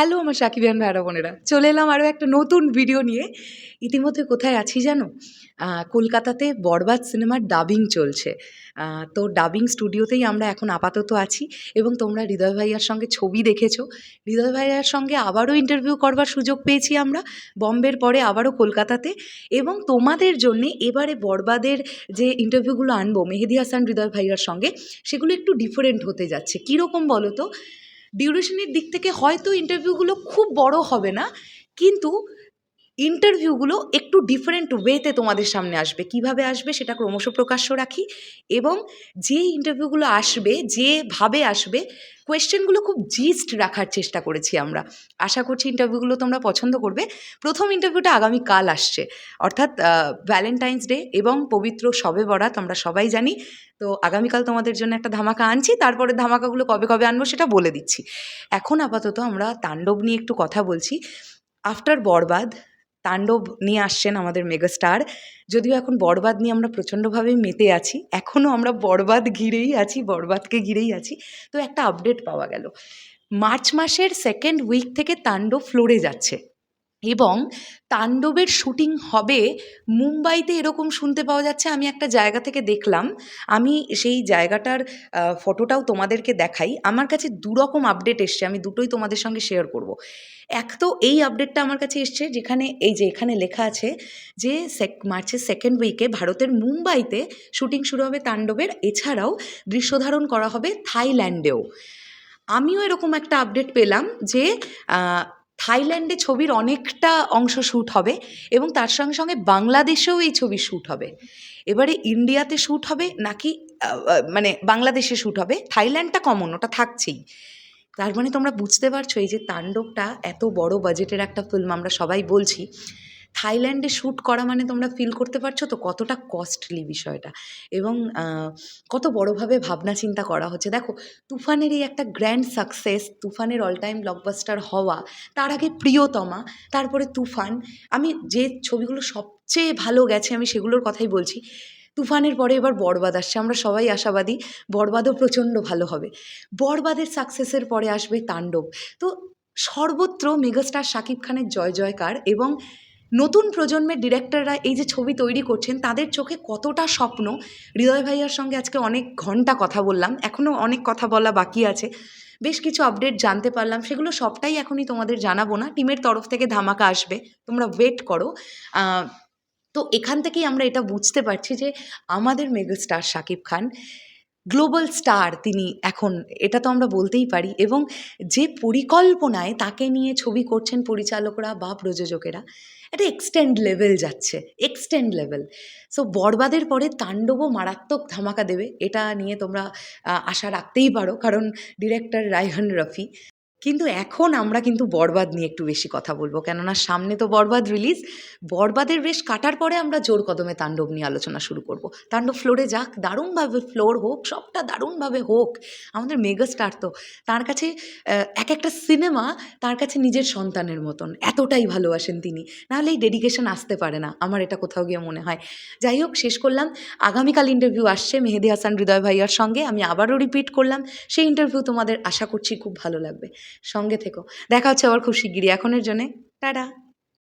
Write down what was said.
Hello আমার সাকিবিয়ান ভাইরা বোনেরা। চলে এলাম আরও একটা নতুন ভিডিও নিয়ে। ইতিমধ্যে কোথায় আছি জানো? কলকাতাতে বরবাদ সিনেমার ডাবিং চলছে। তো ডাবিং স্টুডিওতেই আমরা এখন আপাতত আছি এবং তোমরা হৃদয় ভাইয়ার সঙ্গে ছবি দেখেছ। হৃদয় ভাইয়ার সঙ্গে আবারও ইন্টারভিউ করবার সুযোগ পেয়েছি আমরা বম্বের পরে আবারও কলকাতাতে। এবং তোমাদের জন্যে এবারে বরবাদের যে ইন্টারভিউগুলো আনব, মেহেদি হাসান হৃদয় ভাইয়ার সঙ্গে, সেগুলো একটু ডিফারেন্ট হতে যাচ্ছে। কীরকম বলো তো? ডিউরেশনের দিক থেকে হয়তো ইন্টারভিউগুলো খুব বড় হবে না কিন্তু ইন্টারভিউগুলো একটু ডিফারেন্ট ওয়েতে তোমাদের সামনে আসবে। কীভাবে আসবে সেটা ক্রমশ প্রকাশ্য রাখি এবং যে ইন্টারভিউগুলো আসবে যেভাবে আসবে কোয়েশ্চেনগুলো খুব জিস্ট রাখার চেষ্টা করেছি আমরা। আশা করছি ইন্টারভিউগুলো তোমরা পছন্দ করবে। প্রথম ইন্টারভিউটা আগামীকাল আসছে। অর্থাৎ ভ্যালেন্টাইন্স ডে এবং পবিত্র শবে বরাত আমরা সবাই জানি। তো আগামীকাল তোমাদের জন্য একটা ধামাকা আনছি। তারপরে ধামাকাগুলো কবে কবে আনব সেটা বলে দিচ্ছি। এখন আপাতত আমরা তাণ্ডব নিয়ে একটু কথা বলছি। আফটার বরবাদ তাণ্ডব নিয়ে আসছেন আমাদের মেগাস্টার। যদিও এখন বরবাদ নিয়ে আমরা প্রচণ্ডভাবে মেতে আছি এখনও আমরা বরবাদ ঘিরেই আছি, বরবাদকে ঘিরেই আছি। তো একটা আপডেট পাওয়া গেল। মার্চ মাসের সেকেন্ড উইক থেকে তাণ্ডব ফ্লোরে যাচ্ছে। এবং তাণ্ডবের শুটিং হবে মুম্বাইতে এরকম শুনতে পাওয়া যাচ্ছে, আমি একটা জায়গা থেকে দেখলাম। আমি সেই জায়গাটার ফটোটাও তোমাদেরকে দেখাই। আমার কাছে দুরকম আপডেট এসছে, আমি দুটোই তোমাদের সঙ্গে শেয়ার করব। এক তো এই আপডেটটা আমার কাছে এসছে, যেখানে, এই যে এখানে লেখা আছে যে সেক মার্চের সেকেন্ড উইকে ভারতের মুম্বাইতে শুটিং শুরু হবে তাণ্ডবের, এছাড়াও দৃশ্যধারণ করা হবে থাইল্যান্ডেও। আমিও এরকম একটা আপডেট পেলাম যে থাইল্যান্ডে ছবির অনেকটা অংশ শ্যুট হবে এবং তার সঙ্গে সঙ্গে বাংলাদেশেও এই ছবি শ্যুট হবে। এবারে ইন্ডিয়াতে শ্যুট হবে নাকি মানে বাংলাদেশে শ্যুট হবে? থাইল্যান্ডটা কমন ওটা থাকছেই। তার মানে তোমরা বুঝতে পারছ এই যে তাণ্ডবটা এত বড় বাজেটের একটা ফিল্ম আমরা সবাই বলছি। থাইল্যান্ডে শ্যুট করা মানে তোমরা ফিল করতে পারছ তো কতটা কস্টলি বিষয়টা। এবং কত বড়োভাবে ভাবনা চিন্তা করা হচ্ছে। দেখো, তুফানের এই একটা গ্র্যান্ড সাকসেস তুফানের অল টাইম ব্লকবাস্টার হওয়া, তার আগে প্রিয়তমা, তারপরে তুফান। আমি যে ছবিগুলো সবচেয়ে ভালো গেছে আমি সেগুলোর কথাই বলছি। তুফানের পরে এবার বরবাদ আসছে, আমরা সবাই আশাবাদী বরবাদও প্রচণ্ড ভালো হবে। বরবাদের সাকসেসের পরে আসবে তাণ্ডব। তো সর্বত্র মেগাস্টার শাকিব খানের জয় জয়কার এবং নতুন প্রজন্মের ডিরেক্টররা এই যে ছবি তৈরি করছেন, তাদের চোখে কতটা স্বপ্ন? হৃদয় ভাইয়ার সঙ্গে আজকে অনেক ঘণ্টা কথা বললাম, এখনও অনেক কথা বলা বাকি আছে। বেশ কিছু আপডেট জানতে পারলাম, সেগুলো সবটাই এখনই তোমাদের জানাব না, টিমের তরফ থেকে ধামাকা আসবে, তোমরা ওয়েট করো। তো এখান থেকেই আমরা এটা বুঝতে পারছি যে আমাদের megastar Shakib Khan global star তিনি এখন, এটা তো আমরা বলতেই পারি। এবং যে পরিকল্পনায় তাকে নিয়ে ছবি করছেন পরিচালকরা বা প্রযোজকেরা, একটা এক্সটেন্ড লেভেল যাচ্ছে এক্সটেন্ড লেভেল সো বরবাদের পরে তাণ্ডবও মারাত্মক ধামাকা দেবে, এটা নিয়ে তোমরা আশা রাখতেই পারো। কারণ ডিরেক্টর রায়হান রফি কিন্তু এখন আমরা কিন্তু বরবাদ নিয়ে একটু বেশি কথা বলব। কেননা সামনে তো বরবাদ রিলিজ বরবাদের বেশ কাটার পরে আমরা জোর কদমে তাণ্ডব নিয়ে আলোচনা শুরু করব। তাণ্ডব ফ্লোরে যাক, দারুণভাবে ফ্লোর হোক, সবটা দারুণভাবে হোক, আমাদের মেগাস্টার তো, তার কাছে এক একটা সিনেমা তার কাছে নিজের সন্তানের মতন, এতটাই ভালোবাসেন তিনি। নাহলে এই ডেডিকেশন আসতে পারে না, আমার এটা কোথাও গিয়ে মনে হয়। যাই হোক, শেষ করলাম। আগামীকাল ইন্টারভিউ আসছে মেহেদি হাসান হৃদয় ভাইয়ার সঙ্গে, আমি আবারও রিপিট করলাম। সেই ইন্টারভিউ তোমাদের আশা করছি খুব ভালো লাগবে। সঙ্গে থেকো। দেখা হচ্ছে আবার খুব শিগগিরই। এখনের জন্যে টাটা।